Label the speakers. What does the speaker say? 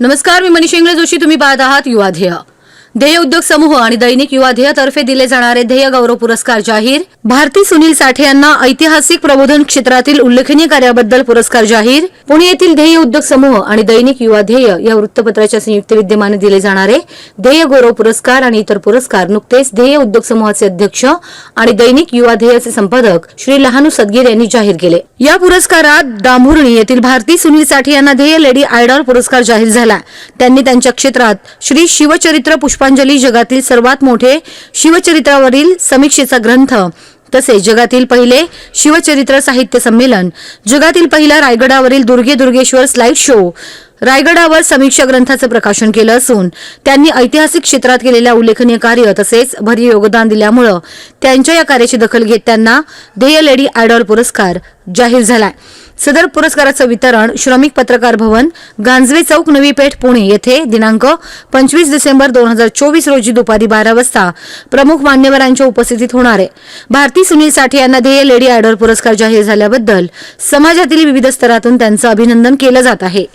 Speaker 1: नमस्कार मी मनीष इंगळे जोशी. तुम्ही पाहत आहात युवा ध्येय उद्योग समूह आणि दैनिक युवा ध्येय तर्फे दिले जाणारे ध्येय गौरव पुरस्कार जाहीर. भारती सुनील साठे यांना ऐतिहासिक प्रबोधन क्षेत्रातील उल्लेखनीय कार्याबद्दल पुरस्कार जाहीर. पुणे येथील ध्येय उद्योग समूह आणि दैनिक युवा ध्येय या वृत्तपत्राच्या संयुक्त विद्यमाने दिले जाणारे ध्येय गौरव पुरस्कार आणि इतर पुरस्कार नुकतेच ध्येय उद्योग समूहाचे अध्यक्ष आणि दैनिक युवा ध्येयाचे संपादक श्री लहानू सदगीर यांनी जाहीर केले. या पुरस्कारात डांभुर्णी येथील भारती सुनील साठे यांना ध्येय लेडी आयडॉल पुरस्कार जाहीर झाला. त्यांनी त्यांच्या क्षेत्रात श्री शिवचरित्र पुष्पांजली जगातील सर्वात मोठे शिवचरित्रावरील समीक्षेचा ग्रंथ. तसेच जगातील पहिले शिवचरित्र साहित्य संमेलन. जगातील पहिला रायगडावरील दुर्गे दुर्गेश्वर स्लाईड शो रायगडावर समीक्षा ग्रंथाचं प्रकाशन केलं असून त्यांनी ऐतिहासिक क्षेत्रात केलेल्या उल्लेखनीय कार्य तसेच भरीव योगदान दिल्यामुळं त्यांच्या या कार्याची दखल घेत त्यांना ध्येय लेडी आयडॉल पुरस्कार जाहीर झालाय. सदर पुरस्काराचं वितरण श्रमिक पत्रकार भवन गांजवे चौक नवी पेठ पुणे येथे दिनांक पंचवीस डिसेंबर दोन हजार चोवीस रोजी दुपारी बारा वाजता प्रमुख मान्यवरांच्या उपस्थितीत होणार आहे. भारती सुनील साठे यांना ध्येय लेडी आयडॉल पुरस्कार जाहीर झाल्याबद्दल समाजातील विविध स्तरातून त्यांचं अभिनंदन केलं जात आहे.